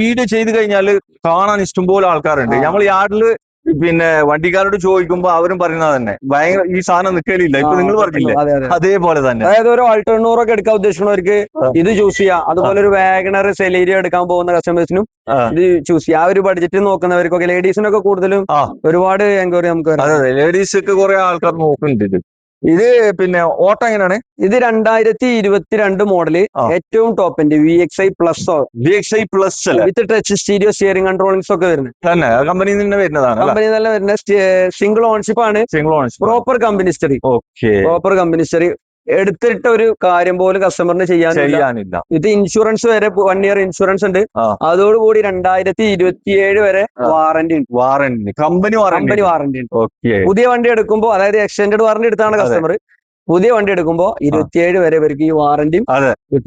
Video ചെയ്ത് കഴിഞ്ഞാൽ കാണാൻ ഇഷ്ടംപോലെ ആൾക്കാരുണ്ട്. നമ്മൾ യാർഡിൽ പിന്നെ വണ്ടിക്കാരോട് ചോദിക്കുമ്പോ അവരും പറയുന്നത് തന്നെ ഭയങ്കര ഈ സാധനം നിക്കലില്ല. ഇപ്പൊ നിങ്ങൾ പറഞ്ഞില്ലേ? അതെ അതെ. അതേപോലെ തന്നെ. അതായത് ഒരു ആൾട്ടർണൂറൊക്കെ എടുക്കാൻ ഉദ്ദേശിക്കുന്നവർക്ക് ഇത് ചൂസ് ചെയ്യാം. അതുപോലെ ഒരു വാഗണർ സെലേരി എടുക്കാൻ പോകുന്ന കസ്റ്റമേഴ്സിനും ഇത് ചൂസ് ചെയ്യാം. ആ ഒരു ബഡ്ജറ്റ് നോക്കുന്നവർക്കൊക്കെ ലേഡീസിനൊക്കെ കൂടുതലും. ഒരുപാട് എൻക്വയറി നമുക്ക് ലേഡീസ് ഒക്കെ കുറെ ആൾക്കാർ നോക്കുന്നുണ്ട് ഇത്. ഇത് പിന്നെ ഓട്ടം എങ്ങനെയാണ്? ഇത് രണ്ടായിരത്തി ഇരുപത്തിരണ്ട് മോഡൽ. ഏറ്റവും ടോപ്പിന്റെ V X I plus V X I plus with touch stereo steering controllings ഒക്കെ വരുന്നത്. തന്നെ. കമ്പനിയിൽ നിന്ന് വരുന്നതാണ് കമ്പനി നല്ല വരുന്ന സിംഗിൾ ഓൺഷിപ്പ് ആണ്. Single ownership proper company history okay proper company history എടുത്തിട്ട ഒരു കാര്യം പോലും കസ്റ്റമറിന് ചെയ്യാനില്ല. ഇത് ഇൻഷുറൻസ് വരെ വൺ ഇയർ ഇൻഷുറൻസ് ഉണ്ട്. അതോടുകൂടി രണ്ടായിരത്തി ഇരുപത്തിയേഴ് വരെ. വാറന്റി ഉണ്ട്. Warranty company warranty company warranty ഉണ്ട്. പുതിയ വണ്ടി എടുക്കുമ്പോൾ അതായത് എക്സ്റ്റൻഡഡ് വാറന്റി എടുത്താണ് കസ്റ്റമർ പുതിയ വണ്ടി എടുക്കുമ്പോ ഇരുപത്തിയേഴ് വരെ ഇവർക്ക് ഈ വാറന്റിയും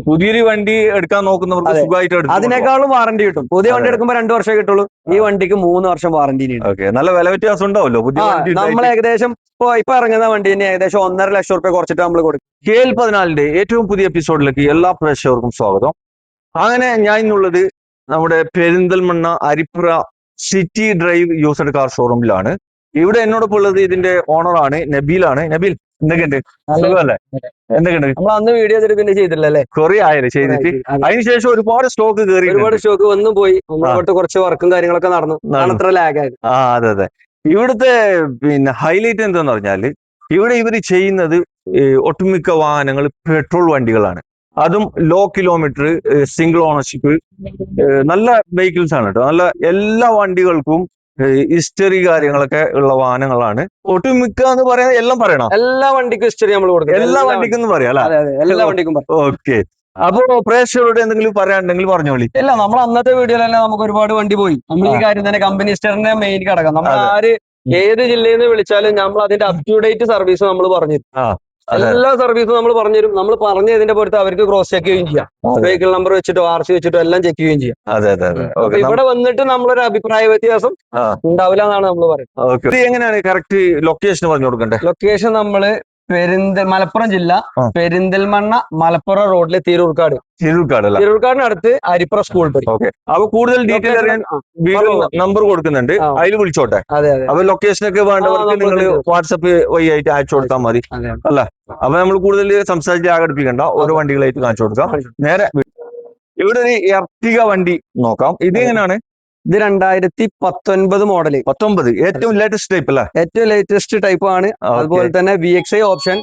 പുതിയൊരു വണ്ടി എടുക്കാൻ നോക്കുന്നവർക്ക്. സുഖമായിട്ട് അതിനേക്കാളും വാറന്റി കിട്ടും. പുതിയ വണ്ടി എടുക്കുമ്പോ എടുക്കുമ്പോൾ രണ്ടു വർഷം കിട്ടുള്ളൂ. ഈ വണ്ടിക്ക് മൂന്ന് വർഷം വാറന്റി നല്ല വില വ്യത്യാസം ഉണ്ടാവല്ലോ നമ്മൾ ഏകദേശം ഇപ്പൊ ഇപ്പൊ ഇറങ്ങുന്ന വണ്ടിന് ഏകദേശം ഒന്നര ലക്ഷം റുപ്യ കുറച്ചിട്ട് നമ്മൾ കൊടുക്കും. കെ എൽ പതിനാലിന്റെ ഏറ്റവും പുതിയ എപ്പിസോഡിലേക്ക് എല്ലാ പ്രേക്ഷകർക്കും സ്വാഗതം. അങ്ങനെ ഞാൻ ഇന്നുള്ളത് നമ്മുടെ Perinthalmanna Arippura city drive used car ഷോറൂമിലാണ് ഇവിടെ എന്നോടൊപ്പം ഉള്ളത് ഇതിന്റെ ഓണറാണ് നബീലാണ്. നബീൽ എന്തൊക്കെയുണ്ട്? സുഖമല്ലേ? എന്തൊക്കെയുണ്ട്? നമ്മൾ അന്ന് വീഡിയോ പിന്നെ ചെയ്തില്ലല്ലേ? കൊറേ ആയാലും ചെയ്തിട്ട്? അതെ. അതിനുശേഷം ഒരുപാട് സ്റ്റോക്ക് കയറി ഒരുപാട് സ്റ്റോക്ക് വന്നു പോയി. നമ്മളോട്ട് കുറച്ച് വർക്കും കാര്യങ്ങളൊക്കെ നടന്നു. അത്ര ലാഗ് ആയത്. ആ അതെ അതെ. ഇവിടുത്തെ പിന്നെ ഹൈലൈറ്റ് എന്താന്ന് പറഞ്ഞാൽ ഇവിടെ ഇവർ ചെയ്യുന്നത് ഒട്ടുമിക്ക വാഹനങ്ങൾ പെട്രോൾ വണ്ടികളാണ്. അതും ലോ കിലോമീറ്റർ സിംഗിൾ ഓണർഷിപ്പ് നല്ല വെഹിക്കിൾസ് ആണ് കേട്ടോ നല്ല എല്ലാ വണ്ടികൾക്കും ഹിസ്റ്ററി കാര്യങ്ങളൊക്കെ ഉള്ള വാഹനങ്ങളാണ്. ഒട്ടുമിക്ക എന്ന് പറയാൻ എല്ലാം പറയണം? എല്ലാ വണ്ടിക്കും ഹിസ്റ്ററി നമ്മൾ കൊടുക്കും. എല്ലാ വണ്ടിക്കും എന്ന് പറയാം എല്ലാ വണ്ടിക്കും ഓക്കെ. അപ്പോ പ്രേക്ഷകരോട് എന്തെങ്കിലും പറയാനുണ്ടെങ്കിൽ പറഞ്ഞോളി. ഇല്ല നമ്മൾ അന്നത്തെ വീഡിയോയിൽ തന്നെ നമുക്ക് ഒരുപാട് വണ്ടി പോയി. നമ്മൾ ഈ കാര്യം തന്നെ കമ്പനി ഹിസ്റ്ററിനെ മെയിൻ ഘടകം നമ്മൾ. ആര് ഏത് ജില്ലയിൽ നിന്ന് വിളിച്ചാലും നമ്മൾ അതിന്റെ അപ് ടു ഡേറ്റ് സർവീസ് നമ്മൾ പറഞ്ഞു. എല്ലാ സർവീസും നമ്മൾ പറഞ്ഞു തരും. നമ്മൾ പറഞ്ഞതിന്റെ പുറത്ത് അവർക്ക് ക്രോസ് ചെക്ക് ചെയ്യുകയും ചെയ്യാം. വെഹിക്കിൾ നമ്പർ വെച്ചിട്ടോ ആർ സി വെച്ചിട്ടോ എല്ലാം ചെക്ക് ചെയ്യുകയും ചെയ്യാം. അതെ അതെ ഇവിടെ വന്നിട്ട് നമ്മളൊരു അഭിപ്രായ വ്യത്യാസം ഉണ്ടാവില്ല എന്നാണ് നമ്മൾ പറയുന്നത്. എങ്ങനെയാണ് കറക്റ്റ് ലൊക്കേഷൻ പറഞ്ഞു കൊടുക്കണ്ടേ? ലൊക്കേഷൻ നമ്മൾ പെരിന്തൽ മലപ്പുറം ജില്ല. പെരിന്തൽമണ്ണ മലപ്പുറം റോഡിലെ തിരൂർക്കാട്. തിരൂർക്കാട് തിരൂർക്കാടിന് അടുത്ത് അരിപ്ര സ്കൂൾ ഓക്കെ. അപ്പൊ കൂടുതൽ ഡീറ്റെയിൽ അറിയാൻ. നമ്പർ കൊടുക്കുന്നുണ്ട്. അതിൽ വിളിച്ചോട്ടെ. അപ്പൊ ലൊക്കേഷൻ ഒക്കെ വേണ്ടവർക്ക് നിങ്ങൾ. വാട്സപ്പ് വഴി ആയിട്ട് അയച്ചു കൊടുത്താൽ മതി. അല്ല? അപ്പൊ നമ്മൾ കൂടുതൽ സംസാരിച്ച് ആകടിപ്പിക്കണ്ട. ഓരോ വണ്ടികളായിട്ട് കാണിച്ചു കൊടുക്കാം. നേരെ ഇവിടെ ഒരു എർട്ടിക വണ്ടി നോക്കാം. ഇത് എങ്ങനെയാണ്? ഇത് രണ്ടായിരത്തി പത്തൊൻപത് മോഡൽ പത്തൊമ്പത്. ഏറ്റവും ലേറ്റസ്റ്റ് ടൈപ്പ് അല്ലേ? ഏറ്റവും ലേറ്റസ്റ്റ് ടൈപ്പ് ആണ്. അതുപോലെ തന്നെ വി എക്സ് ഐ ഓപ്ഷൻ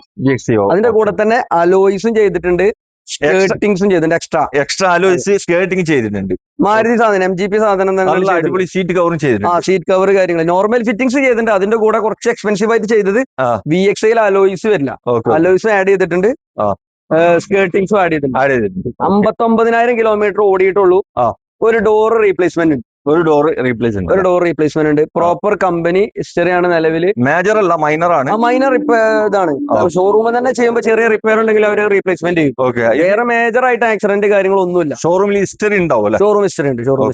അതിന്റെ കൂടെ തന്നെ അലോയ്സും ചെയ്തിട്ടുണ്ട്. സ്കേർട്ടിങ്സും ചെയ്തിട്ടുണ്ട്. എക്സ്ട്രാ എക്സ്ട്രാ ആലോചിച്ച് സ്കേർട്ടിങ് ചെയ്തിട്ടുണ്ട്. മാരുതി സാധനം എം ജി പി സാധനം ചെയ്തിട്ടുണ്ട്. അടിപൊളി സീറ്റ് കവറും ആ സീറ്റ് കവർ കാര്യങ്ങൾ നോർമൽ ഫിറ്റിംഗ്സ് ചെയ്തിട്ടുണ്ട്. അതിന്റെ കൂടെ കുറച്ച് എക്സ്പെൻസീവ് ആയിട്ട് ചെയ്തത്. വി എക്സ് ഐയിൽ അലോയ്സ് വരില്ല. അലോയ്സും ആഡ് ചെയ്തിട്ടുണ്ട്. സ്കേർട്ടിങ്സും ചെയ്തിട്ടുണ്ട്. ആഡ് ചെയ്തിട്ടുണ്ട്. അമ്പത്തൊമ്പതിനായിരം കിലോമീറ്റർ ഓടിയിട്ടുള്ളൂ. ഒരു ഡോർ റീപ്ലേസ്മെന്റ് ഉണ്ട്. ഒരു ഡോർ റീപ്ലേസ് ഉണ്ട്. ഒരു ഡോർ റീപ്ലേസ്മെന്റ് ഉണ്ട്. പ്രോപ്പർ കമ്പനി ഹിസ്റ്ററി ആണ് നിലവിൽ മേജർ അല്ല മൈനർ ആണ്. മൈനർ ഇതാണ്. ഷോറൂമിൽ തന്നെ ചെയ്യുമ്പോൾ ചെറിയ റിപ്പയർ ഉണ്ടെങ്കിൽ അവർ റീപ്ലേസ്മെന്റ് ചെയ്യും. വേറെ മേജർ ആയിട്ട് ആക്സിഡന്റ് കാര്യങ്ങളൊന്നുമില്ല. ഷോറൂമിൽ ഹിസ്റ്ററി ഉണ്ടാവും അല്ലെ? ഷോറൂം ഹിസ്റ്ററി ഉണ്ട് ഷോറൂം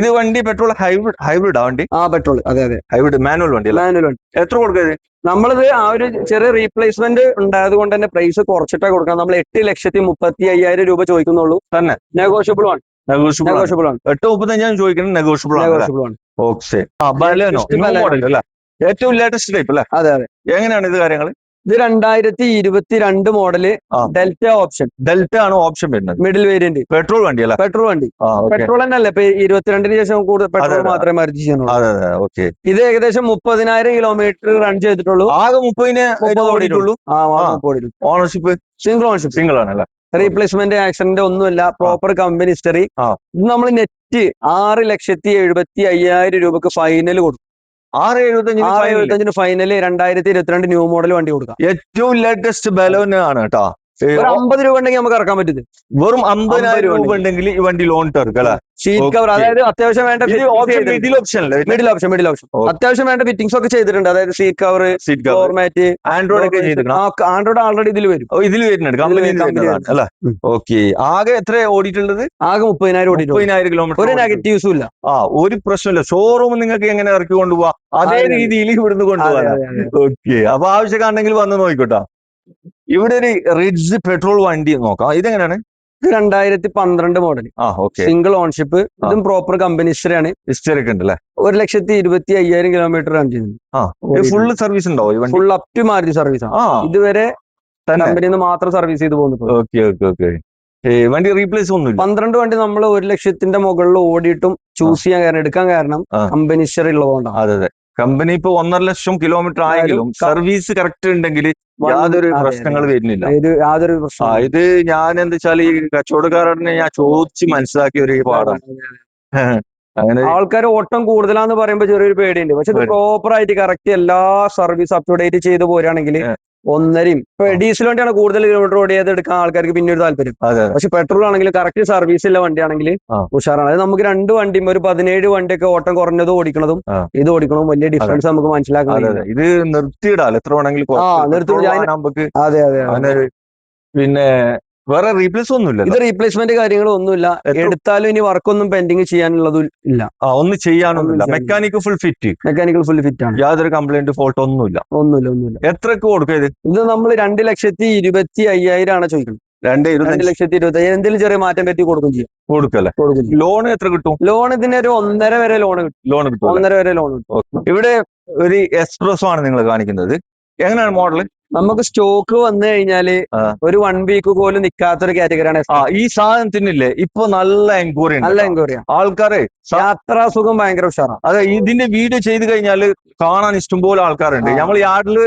ഇത് വണ്ടി പെട്രോൾ ഹൈബ്രിഡ് ഹൈബ്രിഡ് ആ വണ്ടി? ആ പെട്രോൾ അതെ അതെ. ഹൈബ്രിഡ് മാനുവൽ വണ്ടി മാനുവൽ വണ്ടി. എത്ര കൊടുക്കുക നമ്മളിത് ആ ഒരു ചെറിയ റീപ്ലേസ്മെന്റ് ഉണ്ടായത് കൊണ്ട് തന്നെ പ്രൈസ് കുറച്ചിട്ടാ കൊടുക്കാം. നമ്മൾ എട്ട് ലക്ഷത്തി മുപ്പത്തി അയ്യായിരം രൂപ ചോദിക്കുന്നുള്ളൂ. തന്നെ. നെഗോഷ്യബിൾ ആണ്. നെഗോഷ്യബിൾ നെഗോഷ്യബിൾ ആണ്. എട്ട് മുപ്പത്തഞ്ചാണ് ചോദിക്കുന്നത് നെഗോഷ്യബിൾ ആണ് നെഗോഷ്യബിൾ ആണ്. ഓക്കെ. ആ ബലേനോ മോഡൽ അല്ലേ? ഏറ്റവും ലേറ്റസ്റ്റ് ടൈപ്പ് അല്ലേ? അതെ അതെ. എങ്ങനെയാണ് ഇത് കാര്യങ്ങൾ ഇത് രണ്ടായിരത്തി ഇരുപത്തിരണ്ട് മോഡൽ ഡെൽറ്റ ഓപ്ഷൻ ഡെൽറ്റ ആണ് ഓപ്ഷൻ വരുന്നത്. മിഡിൽ വേരിയന്റ് പെട്രോൾ വണ്ടി അല്ലേ? പെട്രോൾ വണ്ടി. പെട്രോൾ തന്നെ അല്ലേ ഇപ്പൊ ഇരുപത്തിരണ്ടിന് ശേഷം കൂടുതൽ പെട്രോൾ മാത്രമേ മർജി ചെയ്യുന്നുള്ളൂ. ഇത് ഏകദേശം മുപ്പതിനായിരം കിലോമീറ്റർ റൺ ചെയ്തിട്ടുള്ളൂ. ആകെ മുപ്പതിന് മുപ്പത് ഓടിയിട്ടുള്ളൂ? ഓണർഷിപ്പ് സിംഗിൾ ഓണർഷിപ്പ് സിംഗിൾ ആണ് അല്ലേ? റീപ്ലേസ്മെന്റ് ആക്സിഡന്റ് ഒന്നുമില്ല പ്രോപ്പർ കമ്പനി ഹിസ്റ്ററി ഇത് നമ്മൾ നെറ്റ് ആറ് ലക്ഷത്തി എഴുപത്തി അയ്യായിരം രൂപക്ക് ഫൈനൽ കൊടുക്കും ആറ് എഴുപത്തഞ്ചിന് ആറ് എഴുപത്തഞ്ചിന് ഫൈനൽ രണ്ടായിരത്തി ഇരുപത്തിരണ്ട് ന്യൂ മോഡൽ വണ്ടി കൊടുക്കാം. ഏറ്റവും ലേറ്റസ്റ്റ് ബലോന് ആണ് കേട്ടോ. ഒരു അമ്പത് രൂപ ഉണ്ടെങ്കിൽ നമുക്ക് ഇറക്കാൻ പറ്റുന്നത്. വെറും അമ്പതിനായിരം രൂപ ഉണ്ടെങ്കിൽ. ഈ വണ്ടി ലോൺ അല്ലേ? ഷീറ്റ് കവർ അതായത് അത്യാവശ്യം വേണ്ട middle option middle option middle option അത്യാവശ്യം വേണ്ട ഫിറ്റിംഗ്സ് ഒക്കെ ചെയ്തിട്ടുണ്ട്. അതായത് seat cover seat cover format Android ഒക്കെ ചെയ്തിരിക്കണം. ആൻഡ്രോയിഡ് ആൾറെഡി ഇതിൽ വരും. ഇതിൽ വരുന്നുണ്ട്. അല്ലെ. ഓക്കെ ആകെ എത്ര ഓടിയിട്ടുള്ളത്? ആകെ മുപ്പതിനായിരം ഓടി മുപ്പതിനായിരം കിലോമീറ്റർ ഒരു നെഗറ്റീവ്സും ഇല്ല. ആ ഒരു പ്രശ്നമില്ല. ഷോറൂം നിങ്ങൾക്ക് എങ്ങനെ ഇറക്കി കൊണ്ടുപോവാ? അതേ. രീതിയിൽ ഇവിടുന്ന് കൊണ്ടുപോകാം. ഓക്കെ അപ്പൊ ആവശ്യക്കാണെങ്കിൽ വന്ന് നോക്കിക്കോട്ടാ. ഇവിടെ ഒരു റിഡ്സ് പെട്രോൾ വണ്ടി നോക്കാം. ഇതെങ്ങനെയാണ്? ഇത് രണ്ടായിരത്തി പന്ത്രണ്ട് മോഡൽ സിംഗിൾ ഓൺഷിപ്പ് ഇതും പ്രോപ്പർ കമ്പനി ഹിസ്റ്ററി ആണ്. ഹിസ്റ്ററി ഒക്കെ ഉണ്ടല്ലേ? ഒരു ലക്ഷത്തി ഇരുപത്തി അയ്യായിരം കിലോമീറ്റർ റൺ ചെയ്യുന്നത് ആ ഫുള്ള് സർവീസ് ഉണ്ടോ ഈ വണ്ടി? Full up to Maruti service ഇതുവരെ കമ്പനി കമ്പനിയിൽ നിന്ന് മാത്രം സർവീസ് ചെയ്ത് പോകുന്നു ഓക്കെ ഓക്കെ ഓക്കെ വണ്ടി റീപ്ലേസ് ഒന്നുമില്ല? പന്ത്രണ്ട് വണ്ടി നമ്മൾ ഒരു ലക്ഷത്തിന്റെ മുകളിൽ ഓടിയിട്ടും ചൂസ് ചെയ്യാൻ കാരണം എടുക്കാൻ കാരണം കമ്പനി ഹിസ്റ്ററി ഉള്ളതുകൊണ്ടാണ്. അതെ അതെ. കമ്പനി ഇപ്പൊ ഒന്നര ലക്ഷം കിലോമീറ്റർ ആയെങ്കിലും സർവീസ് കറക്റ്റ് ഉണ്ടെങ്കിൽ യാതൊരു. പ്രശ്നങ്ങൾ വരുന്നില്ല യാതൊരു ഇത് ഞാൻ എന്താ വെച്ചാൽ ഈ കച്ചവടക്കാരനെ ഞാൻ ചോദിച്ച് മനസ്സിലാക്കിയ ഒരു പാഠം അങ്ങനെ ആൾക്കാർ ഓട്ടം കൂടുതലാന്ന് പറയുമ്പോൾ ചെറിയൊരു പേടിയുണ്ട് പക്ഷെ ഇത്. പ്രോപ്പർ ആയിട്ട് കറക്റ്റ് എല്ലാ സർവീസ് അപ് ടു ഡേറ്റ് ചെയ്ത് പോരുകയാണെങ്കിൽ ഏ. ഒന്നരയും. ഇപ്പൊ ഡീസൽ വണ്ടിയാണ് കൂടുതൽ കിലോമീറ്റർ ഓടിയത് എടുക്കാൻ ആൾക്കാർക്ക് പിന്നെ ഒരു താല്പര്യം പക്ഷെ പെട്രോൾ ആണെങ്കിൽ കറക്റ്റ് സർവീസ് ഉള്ള വണ്ടിയാണെങ്കിൽ. ഉഷാറാണ്. അത് നമുക്ക് രണ്ട് വണ്ടിയും ഒരു പതിനേഴ് വണ്ടിയൊക്കെ ഓട്ടം കുറഞ്ഞത് ഓടിക്കണതും ഇത് ഓടിക്കണതും വലിയ ഡിഫറൻസ് നമുക്ക് മനസ്സിലാക്കാൻ ഇത് നിർത്തിയിടാം. എത്ര വേണമെങ്കിലും അതെ അതെ. പിന്നെ വേറെ റീപ്ലേസ് ഒന്നുമില്ല ഇത് റീപ്ലേസ്മെന്റ് കാര്യങ്ങളും ഒന്നുമില്ല. എടുത്താലും ഇനി വർക്കൊന്നും പെൻഡിങ് ചെയ്യാനുള്ളതും ഇല്ല. ആ ഒന്നും ചെയ്യാനൊന്നുമില്ല. Mechanic full fit mechanical full fit ആണ്. യാതൊരു കംപ്ലൈന്റ് ഫോൾട്ട് ഒന്നുമില്ല. ഒന്നുമില്ല ഒന്നുമില്ല. എത്രക്ക് കൊടുക്കുക ഇത്? ഇത് നമ്മൾ രണ്ട് ലക്ഷത്തി ഇരുപത്തി അയ്യായിരം ആണ് ചോദിക്കുന്നത്. രണ്ട് രണ്ട് ലക്ഷത്തി ഇരുപത്തി അയ്യായിരം. എന്തെങ്കിലും ചെറിയ മാറ്റം പറ്റി കൊടുക്കും ചെയ്യാം. കൊടുക്കല്ലേ കൊടുക്കും ലോൺ എത്ര കിട്ടും? ലോൺ ഇതിന് ഒരു ഒന്നര വരെ ലോൺ കിട്ടും. ലോൺ കിട്ടും ഒന്നര വരെ ലോൺ കിട്ടും. ഇവിടെ ഒരു എക്സ്പ്രസോ ആണ് നിങ്ങൾ കാണിക്കുന്നത്. എങ്ങനെയാണ് മോഡൽ നമുക്ക് സ്റ്റോക്ക് വന്നു കഴിഞ്ഞാൽ ഒരു വൺ വീക്ക് പോലും നിൽക്കാത്തൊരു കാറ്റഗറിയാണ് ഈ സാധനത്തിനില്ലേ ഇപ്പൊ നല്ല എൻക്വയറി നല്ല എൻക്വയറി ആൾക്കാരെ യാത്രാ സുഖം ഭയങ്കര ഉഷാറാണ്. അതെ ഇതിന്റെ വീഡിയോ ചെയ്ത് കഴിഞ്ഞാൽ കാണാൻ ഇഷ്ടംപോലെ ആൾക്കാരുണ്ട്. നമ്മൾ യാർഡിൽ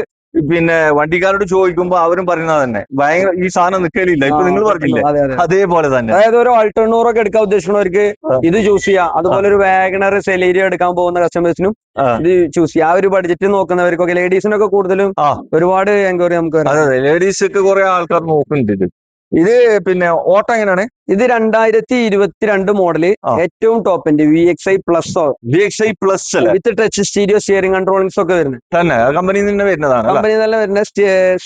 പിന്നെ വണ്ടിക്കാരോട് ചോദിക്കുമ്പോ അവരും പറയുന്നത് തന്നെ ഭയങ്കര ഈ സാധനം നിക്കലില്ല. ഇപ്പൊ നിങ്ങൾ പറഞ്ഞില്ലേ? അതെ അതെ. അതേപോലെ തന്നെ. അതായത് ഒരു അൾട്ടർണൂറൊക്കെ ഒക്കെ എടുക്കാൻ ഉദ്ദേശിക്കുന്നവർക്ക് ഇത് ചൂസ് ചെയ്യാം. അതുപോലെ ഒരു വാഗണർ സെലേരിയ എടുക്കാൻ പോകുന്ന കസ്റ്റമേഴ്സിനും ഇത് ചൂസ് ചെയ്യാം. ആ ഒരു ബഡ്ജറ്റ് നോക്കുന്നവർക്കൊക്കെ ലേഡീസിനൊക്കെ കൂടുതലും. ഒരുപാട് എൻക്വയറി നമുക്ക് ലേഡീസ് ഒക്കെ കുറെ ആൾക്കാർ നോക്കുന്നുണ്ട് ഇത്. ഇത് പിന്നെ ഓട്ടം എങ്ങനെയാണ്? ഇത് രണ്ടായിരത്തി ഇരുപത്തിരണ്ട് മോഡൽ ഏറ്റവും ടോപ്പിന്റെ V X I plus V X I plus with touch stereo steering controllings ഒക്കെ വരുന്നത്. തന്നെ. കമ്പനി തന്നെ വരുന്നതാണ് കമ്പനി തന്നെ വരുന്ന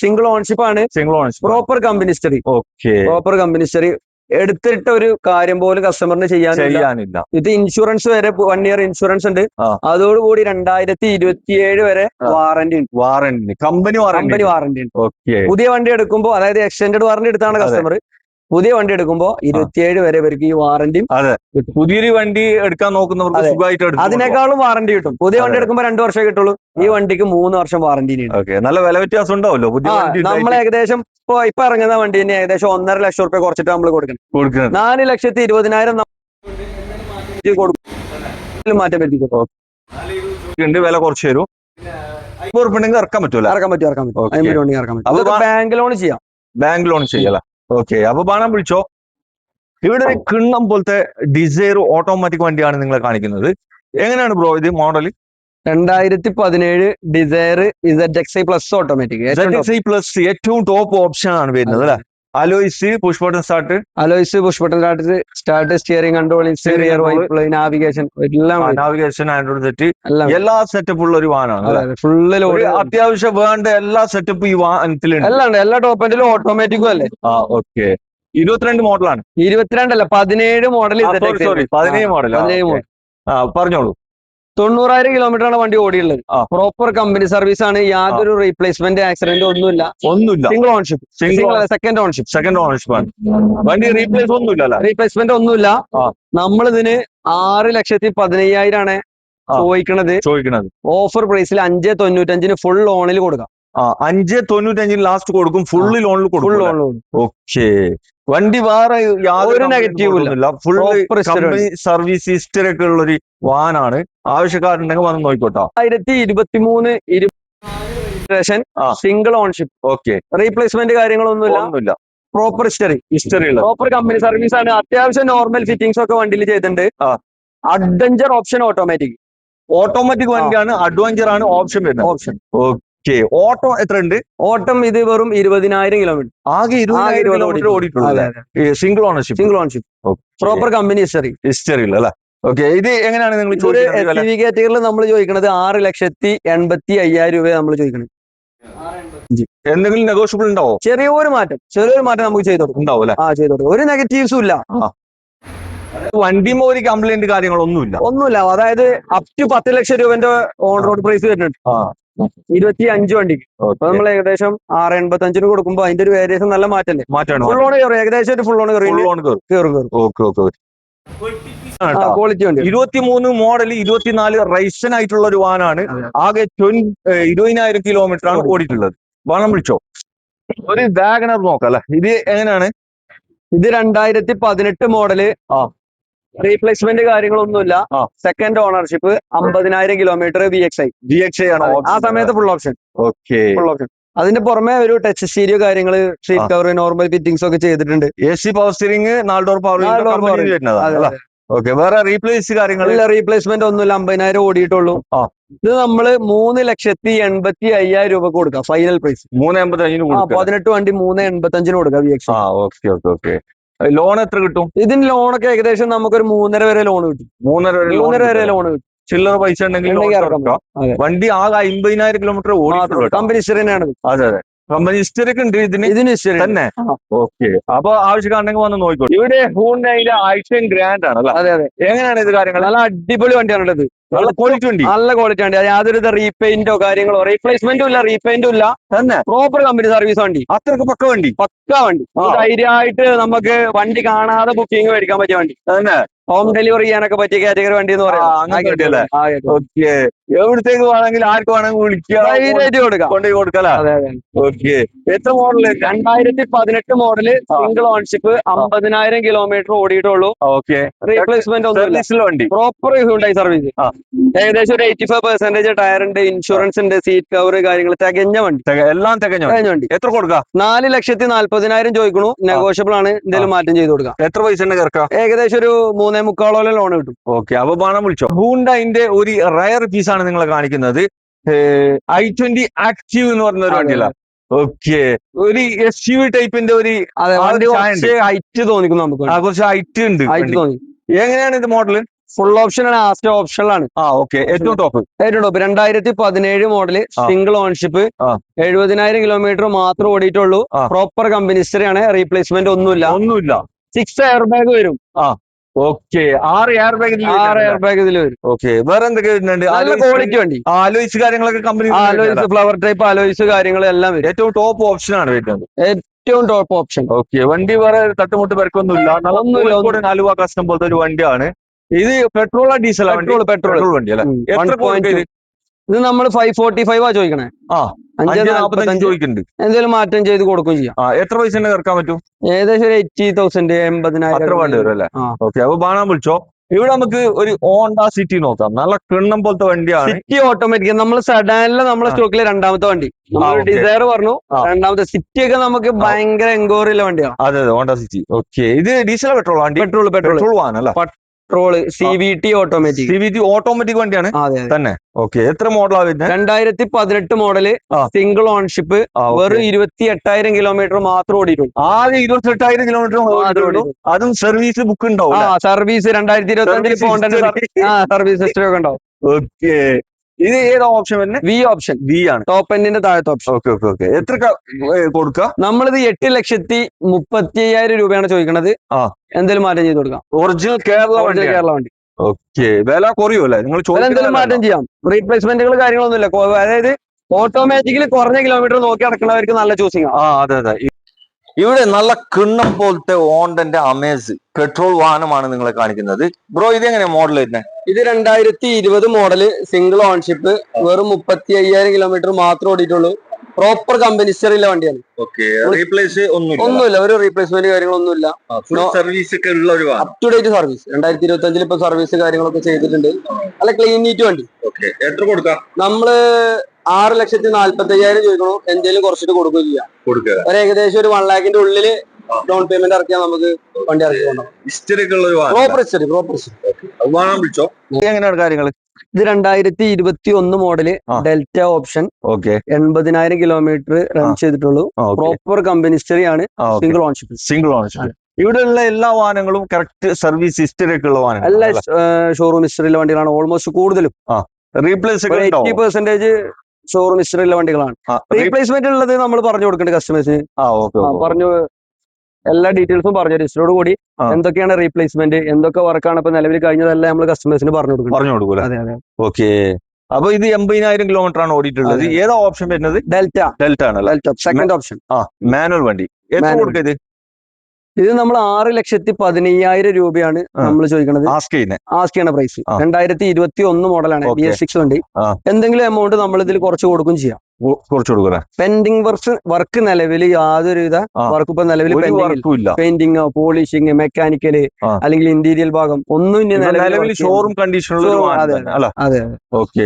സിംഗിൾ ഓൺഷിപ്പ് ആണ്. Single ownership proper company history okay proper company history എടുത്തിട്ട ഒരു കാര്യം പോലും കസ്റ്റമറിന് ചെയ്യാനില്ല. ചെയ്യാനില്ല. ഇത് ഇൻഷുറൻസ് വരെ വൺ ഇയർ ഇൻഷുറൻസ് ഉണ്ട്. അതോടുകൂടി രണ്ടായിരത്തി ഇരുപത്തിയേഴ് വരെ. വാറന്റി ഉണ്ട്. വാറന്റി കമ്പനി കമ്പനി വാറന്റി ഉണ്ട്. ഓക്കെ പുതിയ വണ്ടി എടുക്കുമ്പോൾ അതായത് എക്സ്റ്റൻഡഡ് വാറന്റി എടുത്താണ് കസ്റ്റമർ പുതിയ വണ്ടി എടുക്കുമ്പോ ഇരുപത്തിയേഴ് വരെ ഇവർക്ക് ഈ വാറന്റിയും അതെ. പുതിയൊരു വണ്ടി എടുക്കാൻ നോക്കുന്നവർക്ക്. സുഖമായിട്ട് അതിനേക്കാളും വാറന്റി കിട്ടും. പുതിയ വണ്ടി എടുക്കുമ്പോ എടുക്കുമ്പോൾ രണ്ടു വർഷം കിട്ടുള്ളൂ. ഈ വണ്ടിക്ക് മൂന്ന് വർഷം വാറന്റി നല്ല വില വ്യത്യാസം ഉണ്ടാവല്ലോ നമ്മൾ ഏകദേശം ഇപ്പൊ ഇപ്പൊ ഇറങ്ങുന്ന വണ്ടിന് ഏകദേശം ഒന്നര ലക്ഷം റുപ്യ കുറച്ചിട്ട് നമ്മൾ കൊടുക്കണം. കൊടുക്കണം നാല് ലക്ഷത്തി ഇരുപതിനായിരം കൊടുക്കും. മാറ്റം. ഉണ്ട് വില കുറച്ച് തരും അമ്പത് ഉറുപ്പിക ഉണ്ടെങ്കിൽ ഇറക്കാൻ പറ്റൂല. ഇറക്കാൻ പറ്റും ഇറക്കാൻ പറ്റും. അമ്പത് രൂപ ഇറക്കാൻ പറ്റും. അപ്പൊ ബാങ്ക് ലോൺ ചെയ്യാം. ബാങ്ക് ലോൺ ചെയ്യല ഓക്കെ. അപ്പൊ പണം വിളിച്ചോ. ഇവിടെ ഒരു കിണ്ണം പോലത്തെ ഡിസൈർ ഓട്ടോമാറ്റിക് വണ്ടിയാണ് നിങ്ങളെ കാണിക്കുന്നത്. എങ്ങനെയാണ് ബ്രോ ഇത് മോഡൽ രണ്ടായിരത്തി പതിനേഴ് Dzire Z X I plus automatic plus ഏറ്റവും ടോപ്പ് ഓപ്ഷൻ ആണ് വരുന്നത് അല്ലെ? Alloys push button start alloys push button start start steering controlling navigation എല്ലാം. നാവിഗേഷൻ ആൻഡ്രോയിഡ് സെറ്റ് എല്ലാം സെറ്റപ്പ് ഉള്ള ഒരു അല്ലേ? ഫുള്ള് ലോഡ് അത്യാവശ്യം വേണ്ട എല്ലാ സെറ്റപ്പ് ഈ വാഹനത്തിലുണ്ട് എല്ലാം ഉണ്ട്. എല്ലാ ടോപ്പ് എൻഡിലും ഓട്ടോമാറ്റിക്കും അല്ലേ? ആ ഓക്കെ ഇരുപത്തിരണ്ട് മോഡലാണ് ഇരുപത്തിരണ്ടല്ല പതിനേഴ് മോഡൽ സോറി പതിനേഴ് മോഡൽ പതിനേഴ് മോഡൽ ആ പറഞ്ഞോളൂ. തൊണ്ണൂറായിരം കിലോമീറ്റർ ആണ് വണ്ടി ഓടിയുള്ളത്. ആ. പ്രോപ്പർ കമ്പനി സർവീസ് ആണ്. യാതൊരു റീപ്ലേസ്മെന്റ് ആക്സിഡന്റ് ഒന്നുമില്ല. ഒന്നുമില്ല. Single ownership single single second ownership second ownership ആണ്. വണ്ടി റീപ്ലേസ് ഒന്നുമില്ല റീപ്ലേസ്മെന്റ് ഒന്നുമില്ല. ആ. നമ്മൾ ഇതിന് ആറ് ലക്ഷത്തി പതിനയ്യായിരം ആണ് ആ. ചോദിക്കണത്. ചോദിക്കണത്. ഓഫർ പ്രൈസിൽ അഞ്ച് തൊണ്ണൂറ്റഞ്ചിന് ഫുൾ ലോണിൽ കൊടുക്കാം. ആ അഞ്ച് തൊണ്ണൂറ്റഞ്ചിന് ലാസ്റ്റ് കൊടുക്കും ഫുള്ള് ലോണിൽ ഫുൾ കൊടുക്കും ഓക്കെ വണ്ടി വേറെ യാതൊരു നെഗറ്റീവും ഇല്ല. ഫുൾ സർവീസ് ഹിസ്റ്ററി ഒക്കെ ഉള്ള ഒരു വാനാണ്. ആവശ്യക്കാരുണ്ടെങ്കിൽ വന്ന് നോക്കിക്കോട്ടോ. ആയിരത്തി ഇരുപത്തി മൂന്ന് ഇരുപത്തി സിംഗിൾ ഓൺഷിപ്പ് ഓക്കെ റീപ്ലേസ്മെന്റ് കാര്യങ്ങളൊന്നുമില്ല. ഒന്നുമില്ല. പ്രോപ്പർ ഹിസ്റ്ററി ഹിസ്റ്ററി ഉള്ള പ്രോപ്പർ കമ്പനി സർവീസ് ആണ്. അത്യാവശ്യം നോർമൽ ഫിറ്റിംഗ്സ് ഒക്കെ വണ്ടിയിൽ ചെയ്തിട്ടുണ്ട്. അഡ്വഞ്ചർ ഓപ്ഷൻ ഓട്ടോമാറ്റിക് ഓട്ടോമാറ്റിക് വണ്ടിയാണ്. അഡ്വഞ്ചർ ആണ് ഓപ്ഷൻ വരുന്നത്. ഓപ്ഷൻ ഓക്കെ ഓട്ടോ എത്ര ഉണ്ട്? ഓട്ടം ഇത് വെറും ഇരുപതിനായിരം കിലോമീറ്റർ ആകെ ഇരുപതിനായിരം kilometre single ownership single ownership proper company history history ഉള്ള അല്ലേ? ഓക്കെ ഇത് എങ്ങനെയാണ് നിങ്ങൾ കാറ്റഗറിയിൽ നമ്മൾ ചോദിക്കുന്നത് ആറ് ലക്ഷത്തി എൺപത്തി അയ്യായിരം രൂപ നമ്മൾ ചോദിക്കുന്നത് എന്തെങ്കിലും നെഗോഷ്യബിൾ ഉണ്ടാവോ? ചെറിയൊരു മാറ്റം. ചെറിയൊരു മാറ്റം നമുക്ക് ചെയ്തു കൊടുക്കും. ഉണ്ടാവും ആ ചെയ്തു കൊടുക്കും. ഒരു നെഗറ്റീവ്സും ഇല്ല. വണ്ടിമോ ഒരു കംപ്ലൈന്റ് കാര്യങ്ങളൊന്നുമില്ല. ഒന്നുമില്ല. അതായത് അപ് ടു പത്ത് ലക്ഷം രൂപന്റെ ഓൺ റോഡ് പ്രൈസ് വരുന്നുണ്ട്. ഇരുപത്തി അഞ്ച് വണ്ടിക്ക് അപ്പൊ നമ്മൾ ഏകദേശം ആറ് എൺപത്തി അഞ്ചിന് കൊടുക്കുമ്പോ അതിന്റെ ഒരു വേരിയേഷൻ നല്ല മാറ്റല്ലേ? മാറ്റാണ് ഫുൾ ഓൺ കയറും ഏകദേശം ഒരു ഫുൾ ഓൺ കയറി ഫുൾ ഓൺ കയറും കയറും ഓക്കെ ഓക്കെ ക്വാളിറ്റി ഉണ്ട് ഇരുപത്തിമൂന്ന് മോഡൽ ഇരുപത്തിനാല് റൈസൻ ആയിട്ടുള്ള ഒരു വാനാണ്. ആകെ ഇരുപതിനായിരം കിലോമീറ്റർ ആണ് ഓടിയിട്ടുള്ളത്. വാണം വിളിച്ചോ? ഒരു വാഗണർ നോക്കാം അല്ലെ? ഇത് എങ്ങനെയാണ്? ഇത് രണ്ടായിരത്തി പതിനെട്ട് മോഡൽ ആ. റീപ്ലേസ്മെന്റ് കാര്യങ്ങളൊന്നുമില്ല. സെക്കൻഡ് ഓണർഷിപ്പ് അമ്പതിനായിരം kilometre V X I V X I ആണ് ആ സമയത്ത് full option okay full option അതിന്റെ പുറമെ ഒരു ടച്ച് സ്റ്റീരിയോ കാര്യങ്ങൾ ഷീറ്റ് കവർ നോർമൽ ഫിറ്റിംഗ്സ് ഒക്കെ ചെയ്തിട്ടുണ്ട്. എ സി പവർ സ്റ്റിയറിംഗ് നാല് ഡോർ പവർ ഓക്കെ വേറെ റീപ്ലേസ് കാര്യങ്ങൾ ഇല്ല റീപ്ലേസ്മെന്റ് ഒന്നുമില്ല അമ്പതിനായിരം ഓടിയിട്ടുള്ളൂ. ഇത് നമ്മൾ മൂന്ന് ലക്ഷത്തി എൺപത്തി അയ്യായിരം രൂപ കൊടുക്കാം ഫൈനൽ പ്രൈസ് മൂന്ന് എൺപത്തി അഞ്ചിന് പതിനെട്ട് വണ്ടി മൂന്ന് എൺപത്തി അഞ്ചിന് കൊടുക്കാം V X okay okay okay loan എത്ര കിട്ടും? ഇതിന് ലോണൊക്കെ ഏകദേശം നമുക്കൊരു മൂന്നര വരെ ലോൺ കിട്ടും. മൂന്നര വരെ മൂന്നര വരെ ലോൺ കിട്ടും. ചില്ലറ പൈസ ഉണ്ടെങ്കിൽ. വണ്ടി ആകെ അമ്പതിനായിരം കിലോമീറ്റർ ഓടിയിട്ടുള്ളൂ കമ്പനി തന്നെയാണ് അതെ അതെ. കമ്പനി ഹിസ്റ്ററിക്ക് ഉണ്ട് ഇതിന്? ഇതിന് ശരി തന്നെ. ഓക്കെ അപ്പൊ ആവശ്യക്കാരുണ്ടെങ്കിൽ വന്ന് നോക്കിക്കോളൂ. ഇവിടെ ഹൂണ്ടൈന്റെ ഐറ്റൻ ഗ്രാൻഡ് ആണ് അതെ അതെ. എങ്ങനെയാണ് ഇത് കാര്യങ്ങൾ? നല്ല അടിപൊളി വണ്ടിയാണുള്ളത് നല്ല ക്വാളിറ്റി ഉണ്ട് നല്ല ക്വാളിറ്റി ഉണ്ട് യാതൊരു റീപെയിന്റോ കാര്യങ്ങളോ റീപ്ലേസ്മെന്റും ഇല്ല റീപെയിന്റും ഇല്ല. തന്നെ. പ്രോപ്പർ കമ്പനി സർവീസ് വണ്ടി. അത്രയ്ക്ക് പക്ക വണ്ടി. പക്ക വണ്ടി. ധൈര്യമായിട്ട് നമുക്ക് വണ്ടി കാണാതെ ബുക്കിംഗ് മേടിക്കാൻ പറ്റിയ വണ്ടി. തന്നെ. ഹോം ഡെലിവറി ചെയ്യാനൊക്കെ പറ്റിയ കാറ്റഗറി വണ്ടി എന്ന് പറയുന്നത്. ഓക്കെ എവിടത്തേക്ക് വേണമെങ്കിൽ ആർക്ക് വേണമെങ്കിൽ വിളിക്കുക കൊടുക്കാം. കൊണ്ടുപോയി കൊടുക്കല ഓക്കെ എത്ര മോഡൽ രണ്ടായിരത്തി പതിനെട്ട് മോഡൽ സിംഗിൾ ഓൺഷിപ്പ് അമ്പതിനായിരം കിലോമീറ്റർ ഓടിയിട്ടുള്ളൂ. ഓക്കെ റീപ്ലേസ്മെന്റ് വണ്ടി. പ്രോപ്പർ ഹ്യൂണ്ടായി സർവീസ് ഏകദേശം ഒരു എയ്റ്റി ഫൈവ് പെർസെന്റേജ് ടയർ ഉണ്ട് ഇൻഷുറൻസ് ഉണ്ട് സീറ്റ് കവർ കാര്യങ്ങൾ തികഞ്ഞ വണ്ടി. എല്ലാം തികഞ്ഞ വണ്ടി. തികഞ്ഞ വണ്ടി. എത്ര കൊടുക്കാം? നാല് ലക്ഷത്തി നാല്പതിനായിരം ചോദിക്കണു. നെഗോഷ്യബിൾ ആണ്. എന്തെങ്കിലും മാറ്റം ചെയ്ത് കൊടുക്കാം. എത്ര പൈസ ഉണ്ട് ഏകദേശം ഒരു മൂന്നേ മുക്കാളോളം ലോൺ കിട്ടും. ഓക്കെ അപ്പൊ പണം വിളിച്ചോ. ഹൂണ്ടൈന്റെ ഒരു റയർ പീസ് ആണ് നിങ്ങളെ കാണിക്കുന്നത്. ഐ ട്വന്റി ആക്റ്റീവ് എന്ന് പറഞ്ഞ ഒരു വണ്ടിയല്ല ഓക്കെ ഒരു എസ് യു ടൈപ്പിന്റെ ഒരു ആ ഹൈറ്റ് തോന്നിക്കുന്നു നമുക്ക് ആ, കുറച്ച് ഹൈറ്റ് ഉണ്ട് ഹൈറ്റ്. തോന്നി. എങ്ങനെയാണ് ഇത് മോഡൽ ഫുൾ ഓപ്ഷൻ ആണ് ആസ്റ്റ് ഓപ്ഷനിലാണ് ആ ഓക്കെ ഏറ്റവും ടോപ്പ് ഏറ്റവും ടോപ്പ് രണ്ടായിരത്തി പതിനേഴ് മോഡൽ സിംഗിൾ ഓൺഷിപ്പ് ആ. എഴുപതിനായിരം കിലോമീറ്റർ മാത്രം ഓടിയിട്ടുള്ളൂ. പ്രോപ്പർ കമ്പനി ആണ്. റീപ്ലേസ്മെന്റ് ഒന്നുമില്ല. ഒന്നുമില്ല. സിക്സ് എയർ ബാഗ് വരും ഓക്കെ. ആറ് എയർ ബാഗ് ആറ് എയർ ബാഗ് ഇതിൽ വരും. ഓക്കെ. വേറെ എന്തൊക്കെ വരുന്നുണ്ട്? നല്ല ക്വാളിറ്റി വണ്ടി. ആലോചിച്ച് കാര്യങ്ങളൊക്കെ company alloys flower type alloys കാര്യങ്ങളെല്ലാം വരും. ഏറ്റവും ടോപ്പ് ഓപ്ഷൻ ആണ് വരുന്നത്. ഏറ്റവും ടോപ്പ് ഓപ്ഷൻ ഓക്കെ. വണ്ടി വേറെ തട്ടുമുട്ട് പെരക്കൊന്നുമില്ല. ഒന്നുമില്ല, കോഴിക്കോട് കസ്റ്റം പോലത്തെ ഒരു വണ്ടിയാണ്. ഇത് പെട്രോളാ ഡീസലാ പെട്രോൾ പെട്രോൾ വണ്ടി അല്ലെ? എത്ര കൊടുക്കുക ഇത് നമ്മൾ ഫൈവ് ഫോർട്ടി ഫൈവ് ആ ചോദിക്കണേ. ആ, ചോദിക്കുന്നുണ്ട് എന്തെങ്കിലും മാറ്റം ചെയ്ത് കൊടുക്കുകയും ചെയ്യാം. എത്ര പൈസ ഇറക്കാൻ പറ്റും? ഏകദേശം ഒരു എയ്റ്റി തൗസൻഡ് എൺപതിനായിരം വേണ്ടി വരും അല്ലെ? ഓക്കെ അപ്പൊ ബാണാൻ വിളിച്ചോ. ഇവിടെ നമുക്ക് ഒരു ഓണ്ട സിറ്റി നോക്കാം. നല്ല കിണ്ണം പോലത്തെ വണ്ടിയാണ്. സിറ്റി ഓട്ടോമാറ്റിക് നമ്മൾ സഡാനിലെ നമ്മളെ സ്റ്റോക്കിലെ രണ്ടാമത്തെ വണ്ടി. നമ്മൾ ഡിസയർ പറഞ്ഞു. രണ്ടാമത്തെ സിറ്റി ഒക്കെ നമുക്ക് ഭയങ്കര എൻക്വയറിയുള്ള വണ്ടിയാണ് അതെ അതെ ഓണ്ട സിറ്റി. ഓക്കെ ഇത് ഡീസൽ പെട്രോൾ വണ്ടി petrol petrol petrol വാങ്ങാനല്ല? Petrol C V T automatic C V T automatic വണ്ടിയാണ്? തന്നെ. ഓക്കെ എത്ര മോഡലാണ് വരുന്നത് രണ്ടായിരത്തി പതിനെട്ട് മോഡൽ സിംഗിൾ ഓൺഷിപ്പ് വെറും ഇരുപത്തി എട്ടായിരം കിലോമീറ്റർ മാത്രം ഓടിയിട്ടുള്ളൂ. ആകെ ഇരുപത്തെട്ടായിരം കിലോമീറ്റർ ഓടിയിട്ടുള്ളൂ. അതും സർവീസ് ബുക്ക് ഉണ്ടാവും സർവീസ് രണ്ടായിരത്തി ഇരുപത്തി അഞ്ചിൽ സർവീസ് ഹിസ്റ്ററി ഒക്കെ ഉണ്ടാവും. ഓക്കെ ഇത് ഏത് ഓപ്ഷൻ വരുന്നത് വി ഓപ്ഷൻ ബി ആണ്. ടോപ്പ് എൻഡിന്റെ താഴത്തെ ഓപ്ഷൻ ഓക്കെ ഓക്കെ ഓക്കെ എത്ര നമ്മൾ നമ്മളിത് എട്ട് ലക്ഷത്തി മുപ്പത്തി അയ്യായിരം രൂപയാണ് ചോദിക്കുന്നത് ആ. എന്തെങ്കിലും മാറ്റം ചെയ്ത് കൊടുക്കാം. ഒറിജിനൽ കേരള വണ്ടി കേരള വണ്ടി. ഓക്കെ വില കുറയോ അല്ലേ? നിങ്ങൾ എന്തെങ്കിലും മാറ്റം ചെയ്യാം. റീപ്ലേസ്മെന്റുകൾ കാര്യങ്ങളൊന്നുമില്ല. ഇല്ല അതായത് ഓട്ടോമാറ്റിക്കലി കുറഞ്ഞ കിലോമീറ്റർ നോക്കി നടക്കുന്നവർക്ക് നല്ല ചൂസിങ് ആ അതെ അതെ. ഇവിടെ നല്ല കിണ്ണം പോലത്തെ ഓണ്ടന്റെ അമേസ് പെട്രോൾ വാഹനമാണ് നിങ്ങളെ കാണിക്കുന്നത്. ബ്രോ ഇത് എങ്ങനെയാ മോഡൽ വരുന്നത് ഇത് രണ്ടായിരത്തി ഇരുപത് മോഡൽ സിംഗിൾ ഓൺഷിപ്പ് വെറും മുപ്പത്തി അയ്യായിരം കിലോമീറ്റർ മാത്രം ഓടിയിട്ടുള്ളൂ പ്രോപ്പർ കമ്പനി ഹിസ്റ്ററിയിലെ വണ്ടിയാണ്. റീപ്ലേസ് ഒന്നുമില്ല. ഒരു റീപ്ലേസ്മെന്റ് കാര്യങ്ങളൊന്നുമില്ല. സർവീസ് ഒക്കെ ഉള്ള ഒരു അപ് ടു ഡേറ്റ് സർവീസ് രണ്ടായിരത്തി ഇരുപത്തി അഞ്ചിൽ ഇപ്പൊ സർവീസ് കാര്യങ്ങളൊക്കെ ചെയ്തിട്ടുണ്ട്. നല്ല ക്ലീൻ നീറ്റ് വണ്ടി. എത്ര കൊടുക്കാം? നമ്മൾ ആറ് ലക്ഷത്തി നാല്പത്തി അയ്യായിരം ചോദിക്കണു. എന്തെങ്കിലും കുറച്ചിട്ട് കൊടുക്കുകയും ചെയ്യാം. കൊടുക്കുക. ഒരു ഏകദേശം ഒരു വൺ ലാഖിന്റെ ഉള്ളിൽ ഡൗൺ പേയ്മെന്റ് ഇറക്കിയാൽ നമുക്ക് വണ്ടി ഇറക്കി കൊണ്ടുപോകാം പ്രോപ്പർ ഹിസ്റ്ററി പ്രോപ്പർ ഹിസ്റ്ററി എങ്ങനെയാണ് കാര്യങ്ങൾ ഇത് രണ്ടായിരത്തി ഇരുപത്തി ഒന്ന് മോഡൽ ഡെൽറ്റ ഓപ്ഷൻ ഓക്കെ എൺപതിനായിരം കിലോമീറ്റർ റൺ ചെയ്തിട്ടുള്ളൂ. പ്രോപ്പർ കമ്പനി ഹിസ്റ്ററി ആണ്. സിംഗിൾ ഓൺഷിപ്പ് സിംഗിൾ ഓൺഷിപ്പ് ഇവിടെയുള്ള എല്ലാ വാഹനങ്ങളും കറക്റ്റ് സർവീസ് ഹിസ്റ്ററി ഒക്കെ ഉള്ള എല്ലാ വാഹനങ്ങൾ ഷോറൂം ഹിസ്റ്ററിയിലെ വണ്ടികളാണ് ഓൾമോസ്റ്റ് കൂടുതലും. റീപ്ലേസ് എയ്റ്റി പെർസെന്റേജ് ഷോറൂം ഹിസ്റ്ററിയിലെ വണ്ടികളാണ്. റീപ്ലേസ്മെന്റ് ഉള്ളത് നമ്മൾ പറഞ്ഞു കൊടുക്കേണ്ട കസ്റ്റമേഴ്സിന് പറഞ്ഞു എല്ലാ ഡീറ്റെയിൽസും പറഞ്ഞു ഹിസ്റ്ററിയോട് കൂടി എന്തൊക്കെയാണ് റീപ്ലേസ്മെന്റ് എന്തൊക്കെ വർക്കാണ് ഇപ്പൊ നിലവിൽ കഴിഞ്ഞതെല്ലാം നമ്മൾ കസ്റ്റമേഴ്സിന് പറഞ്ഞു കൊടുക്കും പറഞ്ഞു കൊടുക്കൂല അതെ അതെ. ഓക്കെ. അപ്പൊ ഇത് എൺപതിനായിരം കിലോമീറ്റർ ആണ് ഓടിയിട്ടുള്ളത്. ഏതാ ഓപ്ഷൻ വരുന്നത്? ഡെൽറ്റ ഡെൽറ്റ ആണ് ഡെൽറ്റ സെക്കൻഡ് ഓപ്ഷൻ ആ മാനുവൽ വണ്ടി. എത്ര. കൊടുക്കുക ഇത് നമ്മൾ ആറ് ലക്ഷത്തി പതിനയ്യായിരം രൂപയാണ് നമ്മൾ ചോദിക്കുന്നത് ആസ്ക് ചെയ്യുന്ന. പ്രൈസ്. രണ്ടായിരത്തി ഇരുപത്തി ഒന്ന് മോഡലാണ് ബി. എസ് സിക്സ് വണ്ടി എന്തെങ്കിലും എമൗണ്ട് നമ്മൾ ഇതിൽ കുറച്ച് കൊടുക്കും ചെയ്യാം. കുറച്ച് കൊടുക്കുക പെൻഡിങ് വർക്ക് വർക്ക് നിലവിൽ യാതൊരുവിധ. വർക്ക് ഇപ്പൊ നിലവിൽ പെയിന്റിങ് പോളിഷിങ് മെക്കാനിക്കൽ അല്ലെങ്കിൽ ഇന്റീരിയൽ ഭാഗം ഒന്നും ഇനി നിലവിൽ. ഷോറൂം വാഹനം അതെ, ഓക്കെ